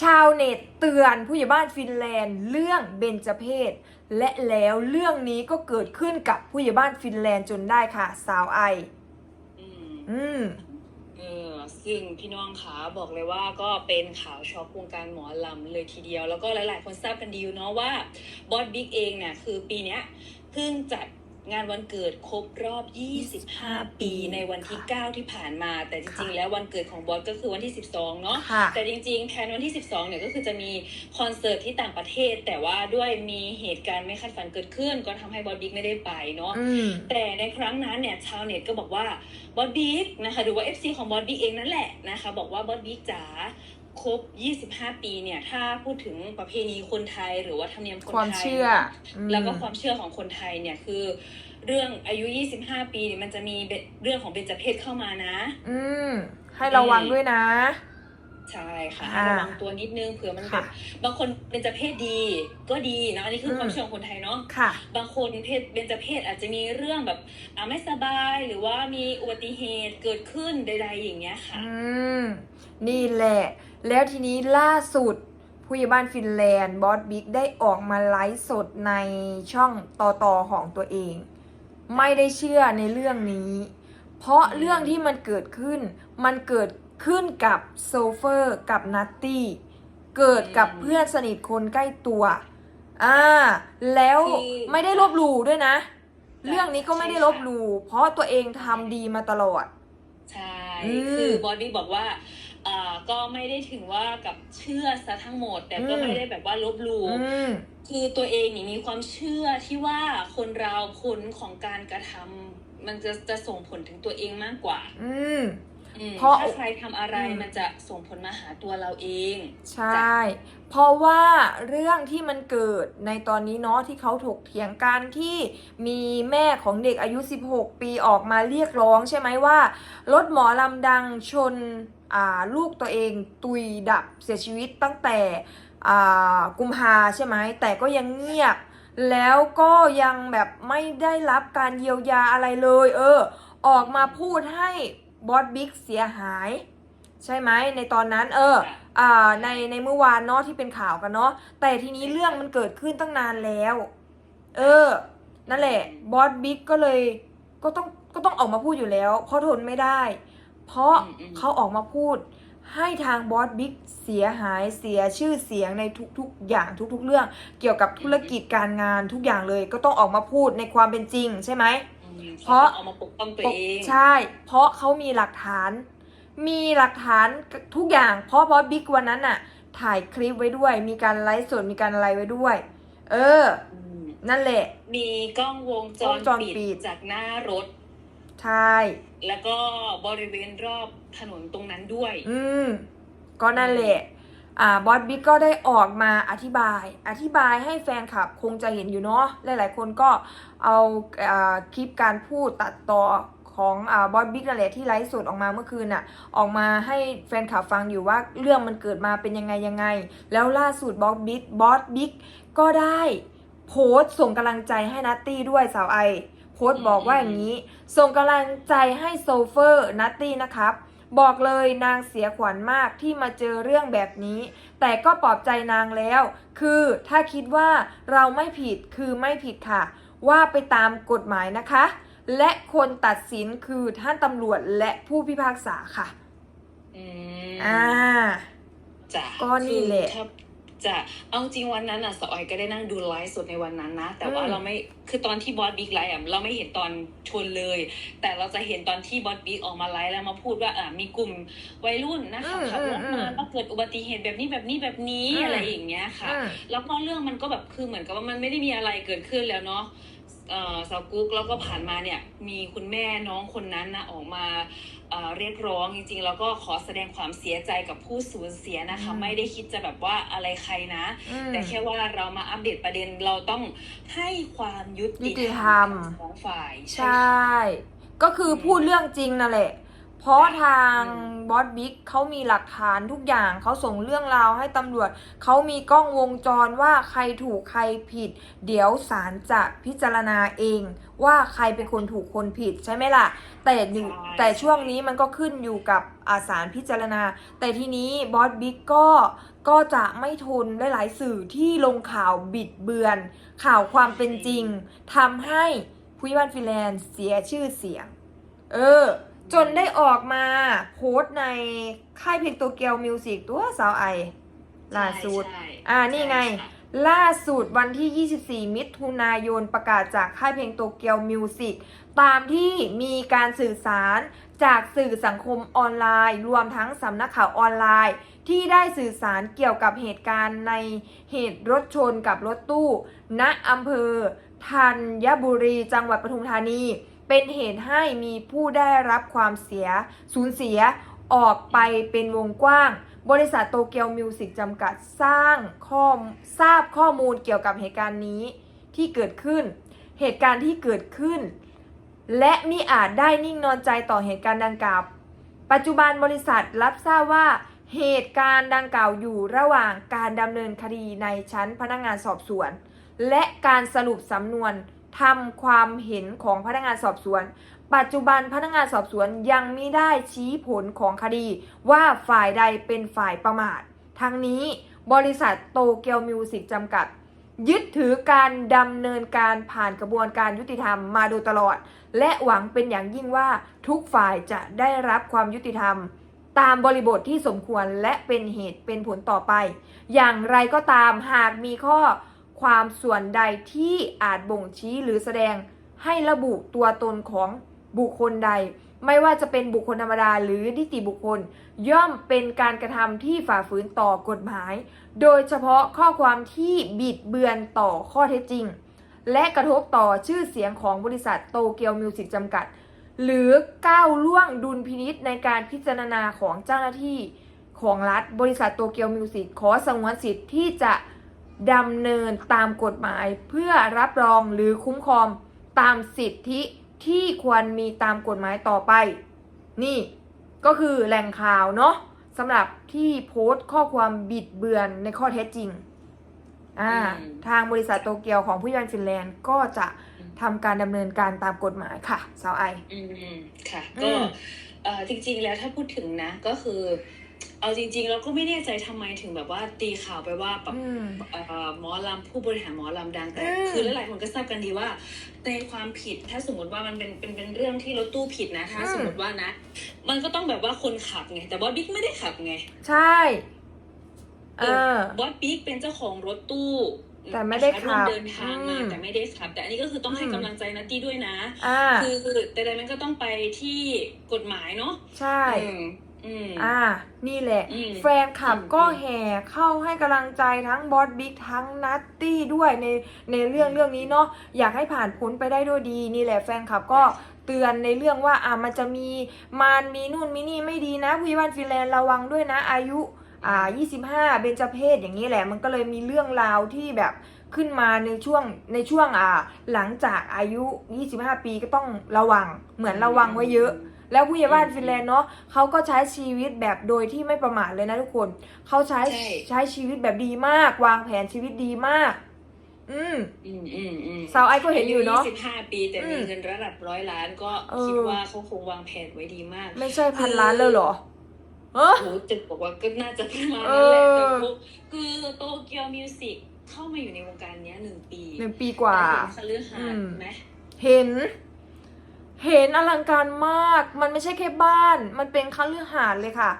ชาวเน็ตเตือนผู้ใหญ่บ้านฟินแลนด์ เรื่องเบญจเพศ และแล้วเรื่องนี้ก็เกิดขึ้นกับผู้ใหญ่บ้านฟินแลนด์จนได้ค่ะ สาวไอ อืมอืม เออซึ่งพี่น้องขาบอกเลยว่าก็เป็นข่าวช็อกวงการหมอลำเลยทีเดียว แล้วก็หลาย ๆ คนทราบกันดีอยู่เนาะว่าบอสบิ๊กเองเนี่ยคือปีเนี้ยเพิ่งจัด งานวันเกิดครบรอบ 25 ปีในวันที่ 9 ที่ผ่านมา แต่จริงค่ะๆแล้ววันเกิดของบอสก็คือวันที่ 12 เนาะค่ะแต่จริงๆ แทนวันที่ 12 เนี่ยก็คือจะมีคอนเสิร์ตที่ต่างประเทศ แต่ว่าด้วยมีเหตุการณ์ไม่คาดฝันเกิดขึ้น ก็ทำให้บอสบิ๊กไม่ได้ไปเนาะอืมแต่ในครั้งนั้นเนี่ยชาวเน็ตก็บอกว่าบอสบิ๊กนะคะหรือว่า FC ของบอสบิ๊กเองนั่นแหละนะคะบอกว่าบอสบิ๊กจ๋า ครบ 25 ปีเนี่ย ถ้าพูดถึงประเพณีคนไทยหรือว่าธรรมเนียมคนความไทยเชื่ออืมแล้วก็ความเชื่อของคนไทยเนี่ยคือ เรื่องอายุ 25 ปีเนี่ยมันจะมีเรื่องของเบญจเพศเข้ามานะ อืม ให้ระวังด้วยนะ ใช่ค่ะอ่าให้ระวังตัวนิดนึงเผื่อมันแบค่ะบบางคนเบญจเพศดีก็ดีนะอันนี้คืออมความเชื่อของคนไทยเนาะค่ะบางคนเพศเบญจเพศอาจจะมีเรื่องแบบอ่าไม่สบายหรือว่ามีอุบัติเหตุเกิดขึ้นใดๆอย่างเงี้ยค่ะอืมนี่แหละ แล้วทีนี้ล่าสุดผู้ใหญ่บ้านฟินแลนด์บอสบิ๊กได้ออกมาไลฟ์สดในช่องต่อต่อของตัวเอง ไม่ได้เชื่อในเรื่องนี้ เพราะเรื่องที่มันเกิดขึ้น มันเกิด ขึ้นกับโซเฟอร์กับนัตตี้เกิดกับอืมเพื่อนสนิทคนใกล้ตัวอ่าแล้วที่ไม่ได้ลบหลู่ด้วยนะ เรื่องนี้ก็ไม่ได้ใช่ค่ะลบหลู่เพราะตัวเองทำดีมาตลอด ใช่อืมคือบอดี้บอกว่าอ่าก็ไม่ได้ถึงว่ากับเชื่อซะทั้งหมด แต่ก็อืมไม่ได้แบบว่าลบหลู่อืมคือตัวเองนี่มีความเชื่อที่ว่าคนเราผลของการกระทำมันจะจะส่งผลถึงตัวเองมากกว่า อืม อืมเพราะ ถ้าใครทำอะไรอืม มันจะส่งผลมาหาตัวเราเอง ใช่ เพราะว่าเรื่องที่มันเกิดในตอนนี้เนาะที่เขาถกเถียงกันที่มีแม่ของเด็กอายุ 16 ปีออกมาเรียกร้องใช่ไหมว่ารถหมอลำดังชนอ่าลูกตัวเองตุยดับเสียชีวิตตั้งแต่อ่ากุมภาใช่ไหมแต่ก็ยังเงียบ แล้วก็ยังแบบไม่ได้รับการเยียวยาอะไรเลย เออ ออกมาพูดให้ บอสบิ๊กเสียหาย ใช่ไหมในตอนนั้น เออค่ะอ่าในในเมื่อวานเนาะที่เป็นข่าวกันเนาะแต่ทีนี้เรื่องมันเกิดขึ้นตั้งนานแล้ว เออ นั่นแหละบอสบิ๊กก็เลยก็ต้องก็ต้องออกมาพูดอยู่แล้ว เพราะทนไม่ได้ เพราะอืมอืมเขาออกมาพูด ให้ทางบอสบิ๊กเสียหายเสียชื่อเสียงในทุกๆ อย่างทุก ๆ เรื่อง เกี่ยวกับธุรกิจการงานทุกอย่างเลย ก็ต้องออกมาพูดในความเป็นจริงใช่ไหมอืม เพราะขต้องเอามาปกป้องตัวเองใช่ เพราะเขามีหลักฐาน มีหลักฐานทุกอย่าง เพราะบอสบิ๊กวันนั้นน่ะถ่ายคลิปไว้ด้วย มีการไลฟ์สดมีการอะไรไว้ด้วย เอออืมนั่นแหละ มีกล้องวงจกล้รองวงจรปิปิดดจากหน้ารถใช่แล้วก็บริเวณรอบถนนตรงนั้นด้วย อืมก็นั่นแหละอ่า บอสบิ๊กก็ได้ออกมาอธิบาย อธิบายให้แฟนคลับคงจะเห็นอยู่เนาะ หลาย ๆ คนก็เอาอาคลิปการพูดตัดต่อของอบอสบิ๊กนั่นแหละที่ไลฟ์สดออกมาเมื่อคืนน่ะ ออกมาให้แฟนคลับฟังอยู่ว่าเรื่องมันเกิดมาเป็นยังไงยังไง แล้วล่าสุดบอสบิ๊กบอสบิ๊กก็ได้โพสต์ส่งกำลังใจให้นัตตี้ด้วยสาวไอ โพสต์บอกว่าอย่างนี้ ส่งกำลังใจให้โซเฟอร์นัตตี้นะครับ บอกเลยนางเสียขวัญมากที่มาเจอเรื่องแบบนี้ แต่ก็ปลอบใจนางแล้ว คือถ้าคิดว่าเราไม่ผิดคือไม่ผิดค่ะ ว่าไปตามกฎหมายนะคะ และคนตัดสินคือท่านตำรวจและผู้พิพากษาค่ะอืมอ่าจ้ะก็นี่แหละคือถ้า จะเอาจริงวันนั้นอะสออยก็ได้นั่งดูไลฟ์สดในวันนั้นนะ แต่ว่าอืมเราไม่คือตอนที่บอสบิ๊กไลฟ์อะเราไม่เห็นตอนชนเลย แต่เราจะเห็นตอนที่บอสบิ๊กออกมาไลฟ์แล้วมาพูดว่าอ่ามีกลุ่มวัยรุ่นนะคะขับรถมาแล้วเกิดอุบัติเหตุแบบนี้แบบนี้แบบนี้อะไรอย่างเงี้ยค่ะอืมแล้วก็เรื่องมันก็แบบคือเหมือนกับว่ามันไม่ได้มีอะไรเกิดขึ้นแล้วเนาะเอ่อสาวกุ๊กแล้วก็ผ่านมาเนี่ยมีคุณแม่น้องคนนั้นนะออกมา เอ่อเรียกร้องจริงๆ แล้วก็ขอแสดงความเสียใจกับผู้สูญเสียนะคะอืมไม่ได้คิดจะแบบว่าอะไรใครนะอืมแต่แค่ว่าเรามาอัปเดตประเด็นเราต้องให้ความยุยุติติธธรรรรมมทั้งสองฝ่าย ใช่ ก็คือพูดเรื่องจริงนั่นแหละ เพราะทางอืมบอสบิ๊กเขามีหลักฐานทุกอย่างเขาส่งเรื่องราวให้ตำรวจเขามีกล้องวงจรว่าใครถูกใครผิด เดี๋ยวศาลจะพิจารณาเอง ว่าใครเป็นคนถูกคนผิดใช่ไหมล่ะ แต่หนึ่งแต่ช่วงนี้มันก็ขึ้นอยู่กับอาสารพิจารณา แต่ทีนี้บอสบิ๊กก็ก็จะไม่ทนหลายๆสื่อที่ลงข่าวบิดเบือน ข่าวความเป็นจริงทำให้ผู้ยิบ้านฟินแลนด์เสียชื่อเสียง เออ จนได้ออกมาโพสต์ในค่ายเพลงโตเกียวมิวสิกตัวสาวไอล่าสุดใช่อ่านี่ไงใช่ค่ะล่าสุดวันที่ 24 มิถุนายนประกาศจากค่ายเพลงโตเกียวมิวสิกตามที่มีการสื่อสารจากสื่อสังคมออนไลน์ รวมทั้งสำนักข่าวออนไลน์ ที่ได้สื่อสารเกี่ยวกับเหตุการณ์ในเหตุรถชนกับรถตู้ ณอำเภอธัญบุรีจังหวัดปทุมธานี เป็นเหตุให้มีผู้ได้รับความเสียสูญเสียออกไปเป็นวงกว้าง บริษัทโตเกียวมิวสิกจำกัดสร้างข้อมทราบข้อมูลเกี่ยวกับเหตุการณ์นี้ที่เกิดขึ้น เหตุการณ์ที่เกิดขึ้น และมิอาจได้นิ่งนอนใจต่อเหตุการณ์ดังกล่าว ปัจจุบันบริษัทรับทราบว่าเหตุการณ์ดังกล่าวอยู่ระหว่างการดำเนินคดีในชั้นพนักงานสอบสวน และการสรุปสำนวน ทำความเห็นของพนักงานสอบสวน ปัจจุบันพนักงานสอบสวนยังไม่ได้ชี้ผลของคดี ว่าฝ่ายใดเป็นฝ่ายประมาท ทั้งนี้บริษัทโตเกียวมิวสิกจำกัด ยึดถือการดำเนินการผ่านกระบวนการยุติธรรมมาโดยตลอด และหวังเป็นอย่างยิ่งว่าทุกฝ่ายจะได้รับความยุติธรรมตามบริบทที่สมควรและเป็นเหตุเป็นผลต่อไป อย่างไรก็ตามหากมีข้อ ความส่วนใดที่อาจบ่งชี้หรือแสดงให้ระบุตัวตนของบุคคลใด ไม่ว่าจะเป็นบุคคลธรรมดาหรือนิติบุคคล ย่อมเป็นการกระทำที่ฝ่าฝืนต่อกฎหมาย โดยเฉพาะข้อความที่บิดเบือนต่อข้อเท็จจริง และกระทบต่อชื่อเสียงของบริษัทโตเกียวมิวสิกจำกัด หรือก้าวล่วงดุลพินิษในการพิจารณาของเจ้าหน้าที่ของรัฐบริษัทโตเกียวมิวสิกขอสงวนสิทธิ์ที่จะ ดำเนินตามกฎหมายเพื่อรับรองหรือคุ้มครองตามสิทธิที่ควรมีตามกฎหมายต่อไป นี่ก็คือแหล่งข่าวเนาะสำหรับที่โพสต์ข้อความบิดเบือนในข้อเท็จจริงอ่าอืมทางบริษัทโตเกียวของผู้ยันฟินแลนด์ก็จะทำการดำเนินการตามกฎหมายค่ะสาวไอ อืมค่ะอืก็มเอ่อจริงๆแล้วถ้าพูดถึงนะก็คือ เอาจริง ๆ เราก็ไม่แน่ใจทำไมถึงแบบว่าตีข่าวไปว่าแบบอืมเอ่อหมอลำผู้บริหารหมอลำดังแต่อืมคือหลายๆคนก็ทราบกันดีว่า ในความผิดถ้าสมมติว่ามันเป็นเป็นเป็นเรื่องที่รถตู้ผิดนะถ้าอืมสมมติว่านะ มันก็ต้องแบบว่าคนขับไงแต่ว่าบิ๊กไม่ได้ขับไง ใช่เออบอสบิ๊กเป็นเจ้าของรถตู้แต่ไม่ได้นะคะขับวมเดินทางมาอืมแต่ไม่ได้ขับ แต่อันนี้ก็คือต้องให้อืมกำลังใจนัตตี้ด้วยนะอ่าคือแต่ใดๆมันก็ต้องไปที่กฎหมายเนาะใช่ อืมอืมอ่า นี่แหละอืมแฟนคลับอืมก็อืมแห่เข้าให้กำลังใจทั้งบอสบิ๊กทั้งนัตตี้ด้วยในในเรื่องเรื่องนี้เนาะอยากให้ผ่านพ้นไปได้ด้วยดี นี่แหละแฟนคลับก็เตือนในเรื่องว่าอ่ามันจะมีมารมีนู่นมีนี่ไม่ดีนะผู้ยิวันฟินแลนด์ระวังด้วยนะ อายุอ่า25 เบญจเพศอย่างนี้แหละ มันก็เลยมีเรื่องราวที่แบบขึ้นมาในช่วงในช่วงอ่าหลังจากอายุ 25 ปีก็ต้องระวังเหมือนระวังไว้เยอะ แล้วผู้ใหญ่บ้านฟินแลนด์เนาะเขาก็ใช้ชีวิตแบบโดยที่ไม่ประมาทเลยนะทุกคนเขาใช้ใช่ ใช้ชีวิตแบบดีมาก วางแผนชีวิตดีมาก อืมอืมอืมอืมสาวไอก็เห็นอยู่เนาะ สิบห้าปีแต่มีอืมเงินระดับร้อยล้านก็เออ คิดว่าเขาคงวางแผนไว้ดีมาก ไม่ใช่พันล้านเลยเหรอเออ โอ้จะบอกว่าก็น่าจะประมาณเอนั้นแหละอแต่พวกคือโตเกียวมิวสิกเข้ามาอยู่ในวงการเนี้ยหนึ่งปีหนึ่งปีกว่า แต่เห็นคฤหาสอืม น์ไหมเห็น เห็นอลังการมาก มันไม่ใช่แค่บ้าน มันเป็นคฤหาสน์เลยค่ะ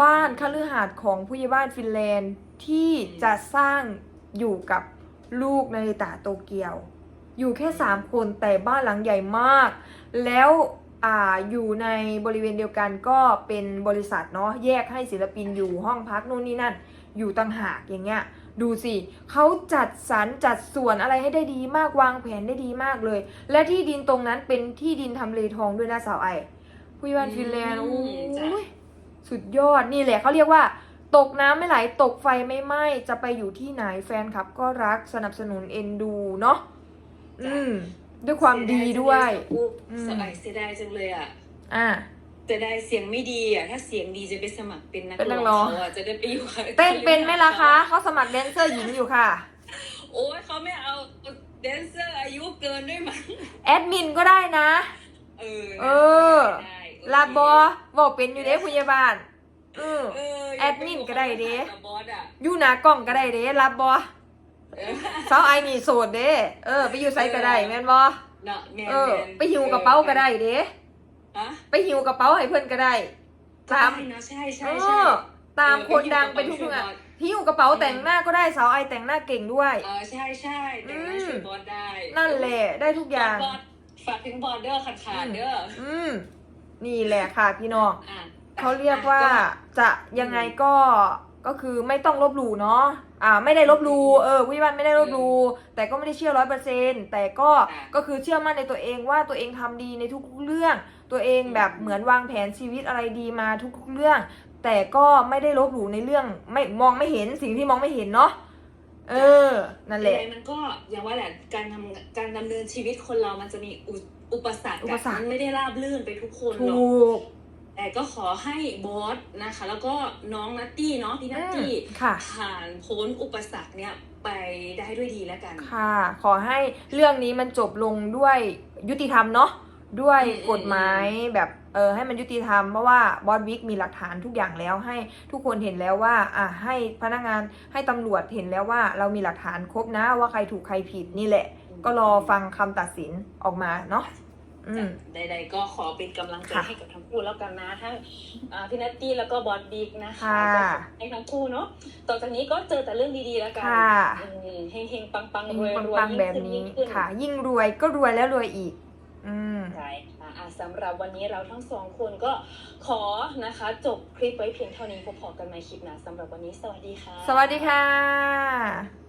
บ้านคฤหาสน์ของผู้ใหญ่บ้านฟินแลนด์ที่จะสร้างอยู่กับลูกนาริตาโตเกียว อยู่แค่สามคนแต่บ้านหลังใหญ่มาก แล้ว อ่าอยู่ในบริเวณเดียวกันก็เป็นบริษัทเนาะแยกให้ศิลปินอยู่ห้องพักนู่นนี่นั่น อยู่ต่างหากอย่างเงี้ยดูสิเขาจัดสรรจัดส่วนอะไรให้ได้ดีมากวางแผนได้ดีมากเลย และที่ดินตรงนั้นเป็นที่ดินทำเลทองด้วยนะสาวไอผู้ยวันฟินแลนด์อืโอ้มจ้ะยสุดยอดนี่แหละเขาเรียกว่า ตกน้ำไม่ไหลตกไฟไม่ไหม้จะไปอยู่ที่ไหนแฟนคลับก็รักสนับสนุนเอ็นดูเนาะอืม ด้วยความดีด้วย อืมสบายเสียดายจังเลยอะอ่าแต่ได้เสียงไม่ดีอะ ถ้าเสียงดีจะไปสมัครเป็นนักเป็นนักร้ร้ออง งเขาอะจะได้ไปอยู่กับเต้นเป็นไหมล่ะคะเขาสมัครแดนเซอร์หญิงอยู่ค่ะ โอ้ยเขาไม่เอาแดนเซอร์อายุเกินด้วยมั้งแอดมินก็ได้นะ เออเออ ได้โอเคลาบอบอกเป็นอยู่เด้ผู้ใหญ่บ้านเเออ เออแอดมินก็ได้เด้ กับบอสอะ อยู่หน้ากล้องก็ได้เด้รับบ่ เออสาวไอนี่โสดเด้ เออ ไปอยู่ไสก็ได้แม่นบ่เนาะแมนเออ แม่นไปหิวกระเป๋าก็ได้เด้ ฮะไปหิวกระเป๋าให้เพื่อนก็ได้ ตามได้นะใช่เอใช่ใช่อตามเออคนดังไปหิ้วทุกๆอะบอสหิวกระเป๋าแต่งหน้าก็ได้สาวไอแต่งหน้าเก่งด้วย เออใช่ใช่แต่งหน้าอืม ช่วยบอสได้นั่นแหละได้ทุกอย่าง บอสฝากถึงบอสเด้อขาดขาดเด้ออืม นี่แหละค่ะพี่น้องอะเขาเรียกว่าจะยังไงก็ก็คือไม่ต้องลบหลู่เนาะ อ่าไม่ได้ลบหลู่เออวิวันไม่ได้ลบหลู่แต่ก็ไม่ได้เชื่อร้อยเปอร์เซนแต่ก็ก็คือเชื่อมั่นในตัวเองว่าตัวเองทำดีในทุกๆเรื่อง ตัวเองแบบเหมือนวางแผนชีวิตอะไรดีมาทุกๆเรื่อง แต่ก็ไม่ได้ลบหลู่ในเรื่องไม่มองไม่เห็นสิ่งที่มองไม่เห็นเนาะเออ นั่นแหละยังไงมันก็อย่างว่าแหละการทำการดำเนินชีวิตคนเรามันจะมีอุอุปสรรคอุปสรรคมันไม่ได้ราบรื่นไปทุกคนหรถูอกก แต่ก็ขอให้บอสนะคะ แล้วก็น้องนัตตี้เนาะพี่นัตตี้อืมค่ะผ่านพ้นอุปสรรคเนี่ยไปได้ด้วยดีแล้วกัน ค่ะ ขอให้เรื่องนี้มันจบลงด้วยยุติธรรมเนาะด้วยอืมกฎหมายแบบเออให้มันยุติธรรมเพราะว่าบอสวิกมีหลักฐานทุกอย่างแล้วให้ทุกคนเห็นแล้วว่าอะให้พนักงานให้ตำรวจเห็นแล้วว่า เรามีหลักฐานครบนะว่าใครถูกใครผิดนี่แหละ ก็รอฟังคำตัดสินออกมาเนาะอืม ใดๆก็ขอเป็นกำลังใจค่ะให้กับทั้งคู่แล้วกันนะทั้งอ่าพี่นัตตี้แล้วก็บอสบิ๊กนะคะค่ะก็ขอให้ทั้งคู่เนาะต่อจากนี้ก็เจอแต่เรื่องดีๆแล้วกันค่ะอืมเฮงๆปังๆรยิ่วยงๆปังๆแบบนี้ยิ่งขึ้ค่ะ ยิ่งรวยก็รวยแล้วรวยอีกอืมใช่ค่ะอะสำหรับวันนี้เราทั้งสองคนก็ขอนะคะ จบคลิปไว้เพียงเท่านี้พบกันใหม่คลิปหนะสำหรับวันนี้สวัสดีค่ะ สวัสดีค่ะ